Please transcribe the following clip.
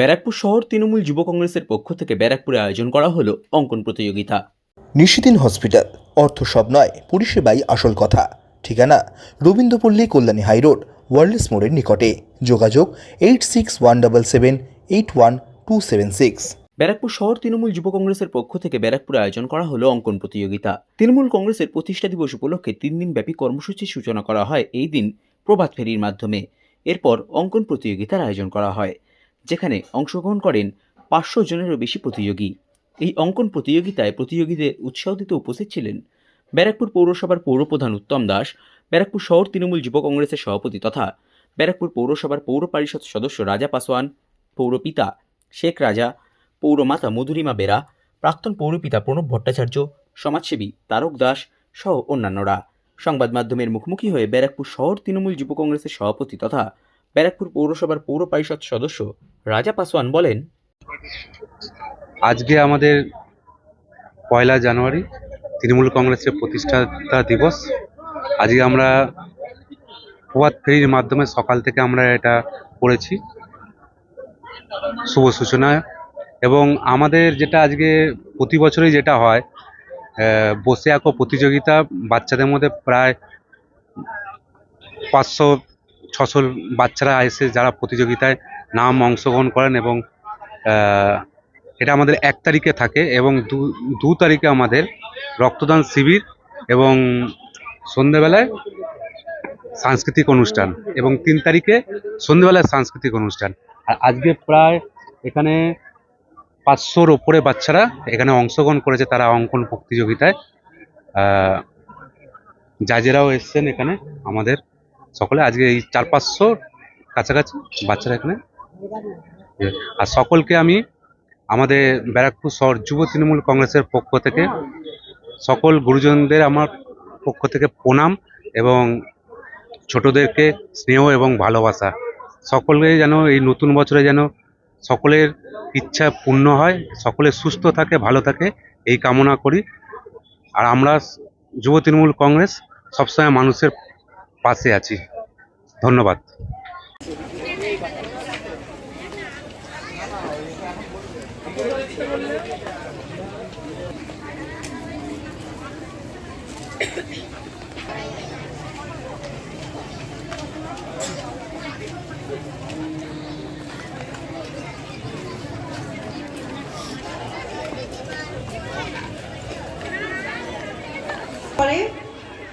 ব্যারাকপুর শহর তৃণমূল যুব কংগ্রেসের পক্ষ থেকে ব্যারাকপুরে আয়োজন করা হলো অঙ্কন প্রতিযোগিতা। নিশিদিন হসপিটাল অর্থ সব নয় পরিষেবাই আসল কথা। ঠিকানা রবীন্দ্রপল্লী কল্যাণী হাইরোড ওয়ার্ল্ডস মোড়ের নিকটে। যোগাযোগ eight six one double seven eight one two seven six. Barrackpore শহর তৃণমূল যুব কংগ্রেসের পক্ষ থেকে ব্যারাকপুরে আয়োজন করা হলো অঙ্কন প্রতিযোগিতা। তৃণমূল কংগ্রেসের প্রতিষ্ঠা দিবস উপলক্ষে তিন দিন ব্যাপী কর্মসূচির সূচনা করা হয় এই দিন প্রভাত ফেরির মাধ্যমে। এরপর অঙ্কন প্রতিযোগিতার আয়োজন করা হয়। যেখানে অংশগ্রহণ করেন পাঁচশো জনেরও বেশি প্রতিযোগী। এই অঙ্কন প্রতিযোগিতায় প্রতিযোগীদের উৎসাহ দিতে উপস্থিত ছিলেন ব্যারাকপুর পৌরসভার পৌরপ্রধান উত্তম দাস, ব্যারাকপুর শহর তৃণমূল যুব কংগ্রেসের সভাপতি তথা ব্যারাকপুর পৌরসভার পৌর পরিষদ সদস্য রাজা পাসোয়ান, পৌরপিতা শেখ রাজা, পৌরমাতা মধুরিমা বেরা, প্রাক্তন পৌরপিতা প্রণব ভট্টাচার্য, সমাজসেবী তারক দাস সহ অন্যান্যরা। সংবাদ মাধ্যমের মুখোমুখি হয়ে ব্যারাকপুর শহর তৃণমূল যুব কংগ্রেসের সভাপতি তথা ব্যারাকপুর পৌরসভার পৌর পরিষদ সদস্য রাজা পাসওয়ান বলেন, আজকে আমাদের পয়লা জানুয়ারি তৃণমূল কংগ্রেসের প্রতিষ্ঠাতা দিবস। আজকে আমরা প্রভাত ফেরির মাধ্যমে সকাল থেকে আমরা এটা করেছি। শুভ সূচনা। এবং আমাদের যেটা আজকে প্রতি বছরই যেটা হয় বসে আঁকো প্রতিযোগিতা, বাচ্চাদের মধ্যে প্রায় পাঁচশো ছশো বাচ্চারা এসে যারা প্রতিযোগিতায় নাম অংশগ্রহণ করেন এবং এটা আমাদের এক তারিখে থাকে এবং দু দু তারিখে আমাদের রক্তদান শিবির এবং সন্ধেবেলায় সাংস্কৃতিক অনুষ্ঠান এবং তিন তারিখে সন্ধেবেলায় সাংস্কৃতিক অনুষ্ঠান। আর আজকে প্রায় এখানে পাঁচশোর ওপরে বাচ্চারা এখানে অংশগ্রহণ করেছে তারা অঙ্কন প্রতিযোগিতায়। জাজেরাও এসছেন এখানে আমাদের। সকলে আজকে এই চার পাঁচশো কাছাকাছি বাচ্চারা এখানে আর সকলকে আমি আমাদের ব্যারাকপুর শহর যুব তৃণমূল কংগ্রেসের পক্ষ থেকে সকল গুরুজনদের আমার পক্ষ থেকে প্রণাম এবং ছোটদেরকে স্নেহ এবং ভালোবাসা। সকলকে যেন এই নতুন বছরে যেন সকলের ইচ্ছা পূর্ণ হয়, সকলে সুস্থ থাকে, ভালো থাকে, এই কামনা করি। আর আমরা যুব তৃণমূল কংগ্রেস সবসময় মানুষের পাশে আছি। ধন্যবাদ।